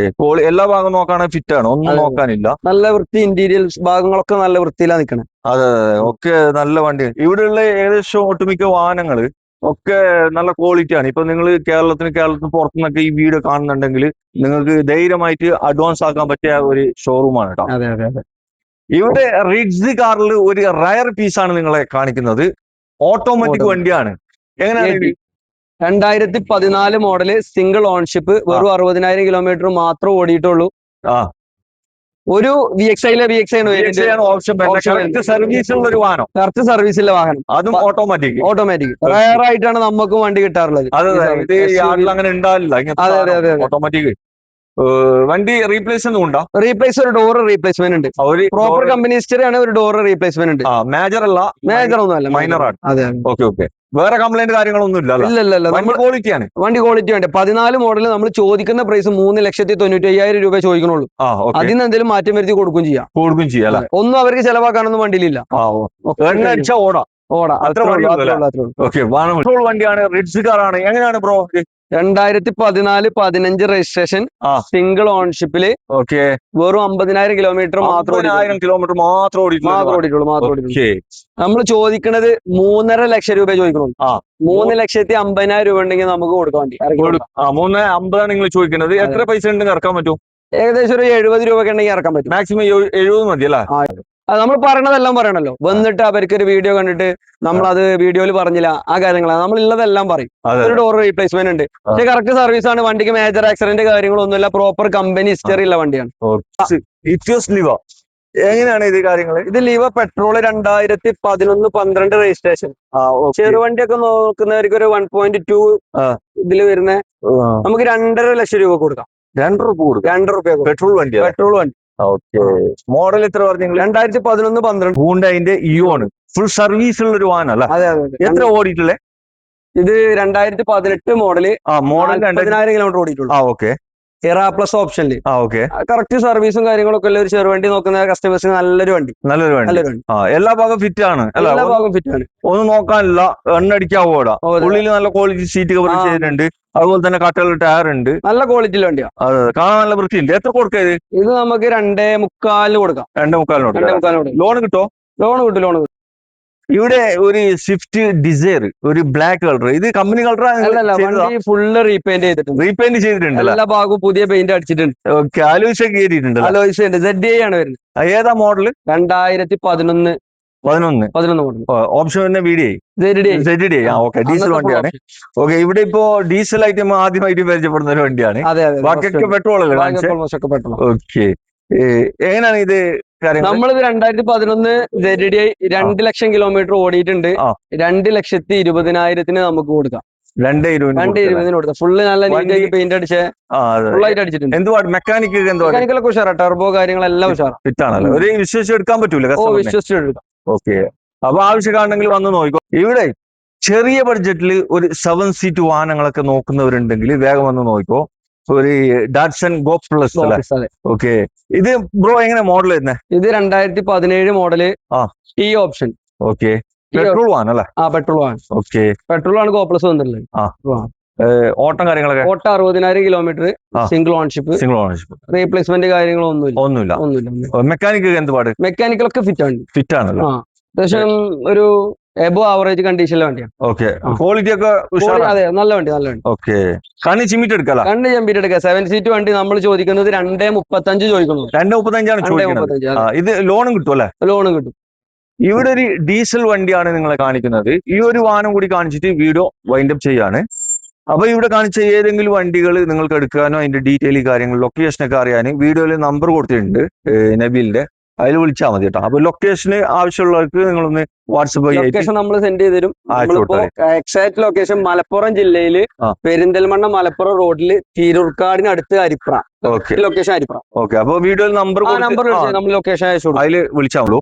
എല്ലാ ഭാഗം നോക്കുകയാണെങ്കിൽ ഫിറ്റ് ആണ്. ഒന്നും നോക്കാനില്ല. നല്ല വൃത്തി ഇന്റീരിയൽ ഭാഗങ്ങളൊക്കെ നല്ല വൃത്തിയിലാണ് നിൽക്കണം അതെ അതെ ഒക്കെ നല്ല വണ്ടി. ഇവിടെയുള്ള ഏകദേശം ഒട്ടുമിക്ക വാഹനങ്ങൾ ഒക്കെ നല്ല ക്വാളിറ്റി ആണ്. ഇപ്പൊ നിങ്ങൾ കേരളത്തിന് കേരളത്തിന് പുറത്തുനിന്നൊക്കെ ഈ വീഡിയോ കാണുന്നുണ്ടെങ്കിൽ നിങ്ങൾക്ക് ധൈര്യമായിട്ട് അഡ്വാൻസ് ആക്കാൻ പറ്റിയ ഒരു ഷോറൂമാണ് കേട്ടോ അതെ അതെ അതെ. ഇവിടെ റിഡ്സ് കാറിൽ ഒരു റയർ പീസ് ആണ് നിങ്ങളെ കാണിക്കുന്നത്. ഓട്ടോമാറ്റിക് വണ്ടിയാണ്. എങ്ങനെയാണ്? രണ്ടായിരത്തി പതിനാല് മോഡൽ സിംഗിൾ ഓൺഷിപ്പ് വെറും അറുപതിനായിരം കിലോമീറ്റർ മാത്രം ഓടിയിട്ടുള്ളൂ. ആ. ഒരു വി എക്സ് ഐയിലെ വി എക്സ് ഐ ആണ് ഓപ്ഷൻ Option സർവീസ് ഉള്ള ഒരു വാഹനം. കറക്റ്റ് സർവീസിലെ വാഹനം. അതും ഓട്ടോമാറ്റിക് ഓട്ടോമാറ്റിക് റയർ ആയിട്ടാണ് നമുക്ക് വണ്ടി കിട്ടാറുള്ളത് അതെ അങ്ങനെ ഉണ്ടാവില്ല. അതെ, അതെ. ഓട്ടോമാറ്റിക് വണ്ടി റീപ്ലേസ് ഒന്നും ഉണ്ടോ? റീപ്ലേസ് ഒരു ഡോർ റീപ്ലേസ്മെന്റ് ഉണ്ട് ഒരു പ്രോപ്പർ കമ്പനി ഹിസ്റ്ററി ആണ് ഒരു ഡോർ റീപ്ലേസ്മെന്റ് ഉണ്ട്. മേജർ അല്ല? മേജർ ഒന്നും അല്ല മൈനർ ആണ്. അതെ ഓക്കെ ഓക്കെ വേറെ കംപ്ലൈന്റ് കാര്യങ്ങളൊന്നും ഇല്ല വണ്ടി നമ്മൾ ക്വാളിറ്റിയാണ് വണ്ടി ക്വാളിറ്റി വേണ്ട? പതിനാല് മോഡൽ നമ്മൾ ചോദിക്കുന്ന പ്രൈസ് മൂന്ന് ലക്ഷത്തി തൊണ്ണൂറ്റി അയ്യായിരം രൂപ ചോദിക്കണുള്ളൂ. അതിന് എന്തെങ്കിലും മാറ്റം വരുത്തി കൊടുക്കും ചെയ്യാം. കൊടുക്കും ചെയ്യാം ഒന്നും അവർക്ക് ചെലവാക്കാനൊന്നും വണ്ടിയിലില്ല. ഓടാം. ഓടാ. അത്ര വണ്ടിയാണ്. റിഡ്സ് കാറാണ് എങ്ങനെയാണ് ബ്രോ രണ്ടായിരത്തി പതിനാല് പതിനഞ്ച് രജിസ്ട്രേഷൻ സിംഗിൾ ഓൺഷിപ്പിൽ ഓക്കെ വെറും അമ്പതിനായിരം കിലോമീറ്റർ മാത്രം കിലോമീറ്റർ മാത്രം ഓടിയിട്ടുള്ളൂ മാത്രം ഓക്കെ നമ്മൾ ചോദിക്കുന്നത് മൂന്നര ലക്ഷം രൂപ ചോദിക്കണം ആ. മൂന്ന് ലക്ഷത്തി അമ്പതിനായിരം രൂപ ഉണ്ടെങ്കിൽ നമുക്ക് കൊടുക്കാൻ വേണ്ടി. മൂന്ന് അമ്പതാണ് നിങ്ങൾ ചോദിക്കുന്നത് എത്ര പൈസ ഉണ്ടെങ്കിൽ ഇറക്കാൻ പറ്റും? ഏകദേശം ഒരു എഴുപത് രൂപ ഉണ്ടെങ്കിൽ ഇറക്കാൻ പറ്റും. മാക്സിമം എഴുപത് മതി അല്ലേ? നമ്മൾ പറയണതെല്ലാം പറയണല്ലോ. വന്നിട്ട് അവർക്ക് ഒരു വീഡിയോ കണ്ടിട്ട് നമ്മൾ അത് വീഡിയോയിൽ പറഞ്ഞില്ല. ആ കാര്യങ്ങളാണ്. നമ്മൾ ഉള്ളതെല്ലാം പറയും. ഒരു ഡോർ റീപ്ലേസ്മെന്റ് ഉണ്ട്. പക്ഷെ കറക്റ്റ് സർവീസ് ആണ്. വണ്ടിക്ക് മേജർ ആക്സിഡന്റ് കാര്യങ്ങളൊന്നുമില്ല. പ്രോപ്പർ കമ്പനി ഹിസ്റ്ററി ഉള്ള വണ്ടിയാണ്. എങ്ങനെയാണ് ഇത് കാര്യങ്ങൾ ഇത് ലീവ പെട്രോൾ രണ്ടായിരത്തി പതിനൊന്ന് പന്ത്രണ്ട് രജിസ്ട്രേഷൻ ചെറുവണ്ടിയൊക്കെ നോക്കുന്നവർക്ക് ഒരു വൺ പോയിന്റ് ടു. ഇതിൽ വരുന്ന നമുക്ക് രണ്ടര ലക്ഷം രൂപ കൊടുക്കാം. രണ്ടര രൂപ കൊടുക്കും. രണ്ടര രൂപ പെട്രോൾ വണ്ടി പെട്രോൾ വണ്ടി. ഓക്കെ. മോഡൽ എത്ര പറഞ്ഞു രണ്ടായിരത്തി പതിനൊന്ന് പന്ത്രണ്ട്. ഹൂണ്ടായിന്റെ ഇയോണ് ഫുൾ സർവീസ് ഉള്ള ഒരു വാഹനം അല്ല അതെ അതെ അതെ. എത്ര ഓടിയിട്ടുള്ളത് ഇത് രണ്ടായിരത്തി പതിനെട്ട് മോഡൽ ആ മോഡൽ രണ്ടായിരം കിലോമീറ്റർ ഓടിയിട്ടുള്ളൂ. ആ ഓക്കെ. എറ പ്ലസ് ഓപ്ഷനിൽ ആ ഓക്കെ. കറക്റ്റ് സർവീസും കാര്യങ്ങളൊക്കെ ഉള്ള ഒരു ചെറുവണ്ടി നോക്കുന്ന കസ്റ്റമേഴ്സിന് നല്ലൊരു വണ്ടി. നല്ലൊരു വണ്ടി. നല്ലൊരു വണ്ടി. ആ എല്ലാ ഭാഗം ഫിറ്റ് ആണ് എല്ലാ ഭാഗം ഫിറ്റ് ആണ്. ഒന്നും നോക്കാനില്ല എണ്ണടിക്കാൻ ഓടാ പോടാ ഉള്ളിൽ നല്ല ക്വാളിറ്റി സീറ്റ് കവർ ചെയ്തിട്ടുണ്ട് അതുപോലെ തന്നെ കട്ടൽ ടയർ ഉണ്ട്. നല്ല ക്വാളിറ്റിയിലെ വണ്ടിയാ. അതെ കാണാൻ നല്ല വൃത്തിയുണ്ട്. എത്ര കൊടുക്കുക ഇത്? ഇത് നമുക്ക് രണ്ടേ മുക്കാലിന് കൊടുക്കാം. രണ്ടേ മുക്കാലിന് കൊടുക്കാം ലോൺ കിട്ടോ? ലോൺ കിട്ടും ലോൺ കിട്ടും. ഇവിടെ ഒരു സ്വിഫ്റ്റ് ഡിസൈർ ഒരു ബ്ലാക്ക് കളർ ഇത് കമ്പനി അല്ലല്ല കളർ വണ്ടി ഫുള്ള് റീപെയിന്റ് ചെയ്തിട്ടുണ്ട്. റീപെയിന്റ് ചെയ്തിട്ടുണ്ട് എല്ലാ ഭാഗവും പുതിയ പെയിന്റ് അടിച്ചിട്ടുണ്ട്. ഓക്കെ ആലോചിച്ചൊക്കെ സെഡ് ആണ് വരുന്നത്. ഏതാ മോഡൽ രണ്ടായിരത്തി പതിനൊന്ന് പതിനൊന്ന്. പതിനൊന്ന് മോഡൽ ഓപ്ഷൻ തന്നെ വി ഡി ഓക്കെ ഡീസൽ വണ്ടിയാണ്. ഓക്കെ ഇവിടെ ഇപ്പോ ഡീസൽ ഐറ്റം ആദ്യമായിട്ട് പരിചയപ്പെടുന്ന ഒരു വണ്ടിയാണ്. ബാക്കിയൊക്കെ പെട്രോൾ അല്ലേ പെട്രോൾ ഓക്കെ എങ്ങനെയാണ് ഇത് നമ്മളിത് രണ്ടായിരത്തി പതിനൊന്ന് ജെഡിഡി രണ്ട് ലക്ഷം കിലോമീറ്റർ ഓടിയിട്ടുണ്ട്. രണ്ട് ലക്ഷത്തി ഇരുപതിനായിരത്തിന് നമുക്ക് കൊടുക്കാം. രണ്ട് ഇരുപത് രണ്ട് ഇരുപതിന് കൊടുക്കാം. ഫുള്ള് നല്ല നീറ്റായിട്ട് പെയിന്റ് അടിച്ച് അടിച്ചിട്ടുണ്ട്. എന്തുവാ മെക്കാനിക് എന്തുവാ? മെക്കാനിക്കലൊക്കെ ഉഷാറാ. ടർബോ കാര്യങ്ങളെല്ലാം ഉഷാറാണ് ഒരു വിശ്വസിച്ച് എടുക്കാൻ പറ്റൂല ഓ വിശ്വസിച്ച് എടുക്കാം. ഓക്കെ അപ്പൊ ആവശ്യക്കാണെങ്കിൽ വന്ന് നോക്കിക്കോ ഇവിടെ ചെറിയ ബഡ്ജറ്റിൽ ഒരു സെവൻ സീറ്റ് വാഹനങ്ങളൊക്കെ നോക്കുന്നവരുണ്ടെങ്കിൽ വേഗം വന്ന് നോക്കിക്കോ ഒരു ഡാറ്റ്സൺ ഗോ പ്ലസ് അല്ലേ? ഓക്കെ ഇത് ബ്രോ എങ്ങനെ മോഡൽ വരുന്നത് ഇത് രണ്ടായിരത്തി പതിനേഴ് മോഡൽ ആ. ഈ ഓപ്ഷൻ ഓക്കെ പെട്രോൾ വാഹനം അല്ലേ? ആ പെട്രോൾ വാൻ ഓക്കെ പെട്രോൾ ആണ് ഗോ പ്ലസ് വന്നിട്ടുള്ളത്. ആ. ഓട്ടം കാര്യങ്ങളൊക്കെ? ഓട്ടം അറുപതിനായിരം kilometre single ownership single ownership replacement കാര്യങ്ങളൊന്നുമില്ല. ഒന്നുമില്ല. ഒന്നുമില്ല. മെക്കാനിക് എന്തുപാട് മെക്കാനിക്കലൊക്കെ ഫിറ്റ് ആണ്. ഫിറ്റ് ആണല്ലോ. അത്യാവശ്യം ഒരു എബോ ആവറേജ് കണ്ടീഷനിലെ വണ്ടിയാണ് ഓക്കെ ക്വാളിറ്റി ഒക്കെ അതെ നല്ല വണ്ടി നല്ല വണ്ടി. ഓക്കെ കണ്ണി ചിമ്മിട്ട് എടുക്കല? കണ്ണി ചെമ്പിട്ട് എടുക്കുക സെവൻ സീറ്റ് വണ്ടി നമ്മൾ ചോദിക്കുന്നത് രണ്ടേ മുപ്പത്തഞ്ച് ചോദിക്കുന്നു രണ്ടേ മുപ്പത്തഞ്ചാണ് ഇത് ലോണും കിട്ടും അല്ലെ? ലോണും കിട്ടും. ഇവിടെ ഒരു ഡീസൽ വണ്ടിയാണ് നിങ്ങളെ കാണിക്കുന്നത്. ഈ ഒരു വാഹനം കൂടി കാണിച്ചിട്ട് വീഡിയോ വൈൻഡപ്പ് ചെയ്യാണ്. അപ്പൊ ഇവിടെ കാണിച്ച ഏതെങ്കിലും വണ്ടികൾ നിങ്ങൾക്ക് എടുക്കാനോ അതിന്റെ ഡീറ്റെയിൽ കാര്യങ്ങൾ ലൊക്കേഷൻ ഒക്കെ അറിയാൻ വീഡിയോയിൽ നമ്പർ കൊടുത്തിട്ടുണ്ട് നബീലിന്റെ. അതിൽ വിളിച്ചാൽ മതി കേട്ടോ. അപ്പൊ ലൊക്കേഷന് ആവശ്യമുള്ളവർക്ക് നിങ്ങളൊന്ന് വാട്സപ്പ് ലൊക്കേഷൻ നമ്മൾ സെൻഡ് ചെയ്ത് തരും. എക്സാക്ട് ലൊക്കേഷൻ മലപ്പുറം ജില്ലയിൽ. പെരിന്തൽമണ്ണ മലപ്പുറം റോഡിൽ തിരൂർക്കാടിന് അടുത്ത് Aripra. Okay. Location Aripra. Okay. അപ്പൊ വീഡിയോയിൽ നമ്പർ നമ്പർ നമ്മൾ ലൊക്കേഷൻ അയച്ചു അതിൽ വിളിച്ചാളൂ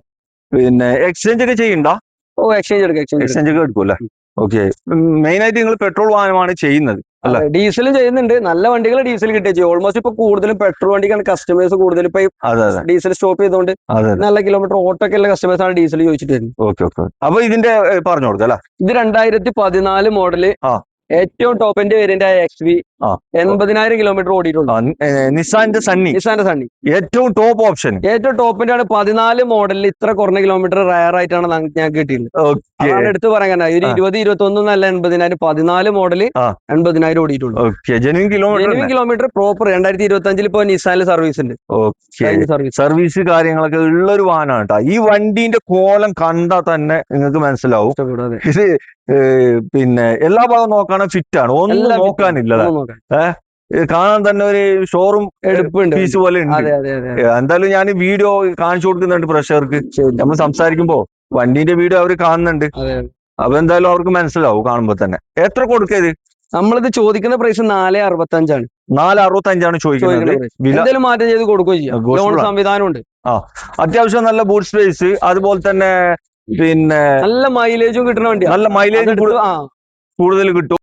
പിന്നെ എക്സ്ചേഞ്ച് ഒക്കെ ചെയ്യണ്ട? ഓ എക്സ്ചേഞ്ച് എടുക്കാം എക്സ്ചേഞ്ച് ഒക്കെ എടുക്കും അല്ലേ ഓക്കെ. മെയിൻ ആയിട്ട് നിങ്ങൾ പെട്രോൾ വാഹനമാണ് ചെയ്യുന്നത് അല്ല. ഡീസൽ ചെയ്യുന്നുണ്ട്. നല്ല വണ്ടികൾ ഡീസൽ കിട്ടിയ ചെയ്യും. ഓൾമോസ്റ്റ് ഇപ്പൊ കൂടുതലും പെട്രോൾ വണ്ടിക്കാണ് കസ്റ്റമേഴ്സ് കൂടുതൽ ഇപ്പൊ ഡീസൽ സ്റ്റോപ്പ് ചെയ്തുകൊണ്ട് നല്ല കിലോമീറ്റർ ഓട്ടോ ഒക്കെ ഉള്ള കസ്റ്റമേഴ്സ് ആണ് ഡീസൽ ചോദിച്ചിട്ട് വരുന്നത്. Okay okay. അപ്പൊ ഇതിന്റെ പറഞ്ഞു കൊടുക്കാം ഇത് രണ്ടായിരത്തി പതിനാല് മോഡൽ. ഏറ്റവും ടോപ്പിന്റെ വേരിയന്റ് ആയ എക്സ് വി. എൺപതിനായിരം കിലോമീറ്റർ ഓടിയിട്ടുണ്ട്? നിസാന്റെ സണ്ണി. നിസാന്റെ സണ്ണി. ഏറ്റവും ടോപ്പ് ഓപ്ഷൻ ഏറ്റവും ടോപ്പിന്റെ ആണ് പതിനാല് മോഡലിൽ ഇത്ര കുറഞ്ഞ കിലോമീറ്റർ റയർ ആയിട്ടാണ് ഞാൻ കിട്ടിയിട്ടുള്ളത് എടുത്ത് പറയാൻ ഒരു. ഇരുപത് ഇരുപത്തി ഒന്ന് അല്ല എൺപതിനായിരം പതിനാല് മോഡൽ എൺപതിനായിരം ഓടിയിട്ടുള്ളൂ. ജെനുവിൻ കിലോമീറ്റർ പ്രോപ്പർ രണ്ടായിരത്തി ഇരുപത്തി അഞ്ചിൽ ഇപ്പൊ നിസാനിൽ സർവീസ് ഉണ്ട്. ഓക്കെ സർവീസ് കാര്യങ്ങളൊക്കെ ഉള്ള ഒരു വാഹനമാണ് കേട്ടോ ഈ വണ്ടീന്റെ കോലം കണ്ടാൽ തന്നെ നിങ്ങൾക്ക് മനസ്സിലാവും. ഇത് പിന്നെ എല്ലാ ഭാഗം നോക്കാനും ഫിറ്റ് ആണ്. ഒന്നും നോക്കാനില്ല. നോക്കാൻ. കാണാൻ തന്നെ ഒരു ഷോറൂം എടുപ്പുണ്ട്. പീസ് പോലെ ഉണ്ട്. എന്തായാലും ഞാൻ വീഡിയോ കാണിച്ചു കൊടുക്കുന്നുണ്ട് പ്രഷർക്ക്. നമ്മൾ സംസാരിക്കുമ്പോ വണ്ടീന്റെ വീഡിയോ അവർ കാണുന്നുണ്ട്. അപ്പൊ എന്തായാലും അവർക്ക് മനസ്സിലാവും കാണുമ്പോ തന്നെ. എത്ര കൊടുക്കരുത് നമ്മളിത് ചോദിക്കുന്ന പ്രൈസ് നാല് അറുപത്തി അഞ്ചാണ് നാല് അറുപത്തഞ്ചാണ് ചോദിക്കുന്നത്. ചോദിക്കുന്ന price. വില എന്തെങ്കിലും മാറ്റം ചെയ്ത് കൊടുക്കുകയും ചെയ്യാം. ലോൺ. സംവിധാനം ഉണ്ട് ആ അത്യാവശ്യം നല്ല ബൂട്ട് സ്പേസ് അതുപോലെ തന്നെ പിന്നെ നല്ല മൈലേജും കിട്ടണ വണ്ടി നല്ല മൈലേജ് കൂടുതൽ കിട്ടും.